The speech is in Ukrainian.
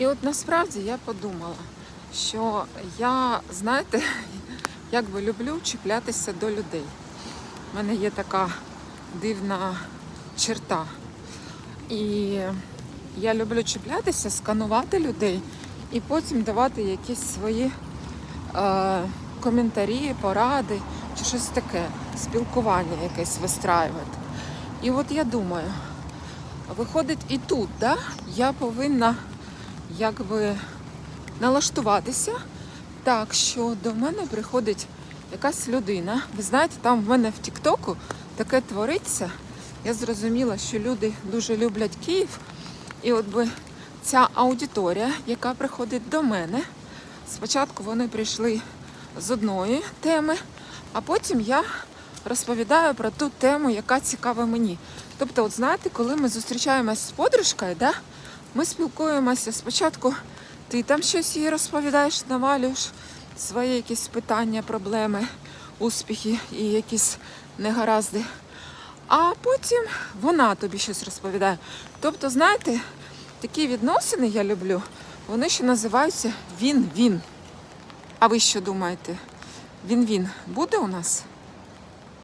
І от насправді я подумала, що я, знаєте, якби люблю чіплятися до людей. У мене є така дивна черта. І я люблю чіплятися, сканувати людей і потім давати якісь свої е, коментарі, поради чи щось таке, спілкування якесь вистраювати. І от я думаю, виходить і тут, да? я повинна якби налаштуватися так, що до мене приходить якась людина. Ви знаєте, там в мене в Тіктоку таке твориться. Я зрозуміла, що люди дуже люблять Київ. І от би ця аудиторія, яка приходить до мене, спочатку вони прийшли з одної теми, а потім я розповідаю про ту тему, яка цікава мені. Тобто, от знаєте, коли ми зустрічаємось з подружкою, да, ми спілкуємося спочатку, ти там щось їй розповідаєш, навалюєш свої якісь питання, проблеми, успіхи і якісь негаразди. А потім вона тобі щось розповідає. Тобто, знаєте, такі відносини я люблю, вони ще називаються він-він. А ви що думаєте? Він-він буде у нас?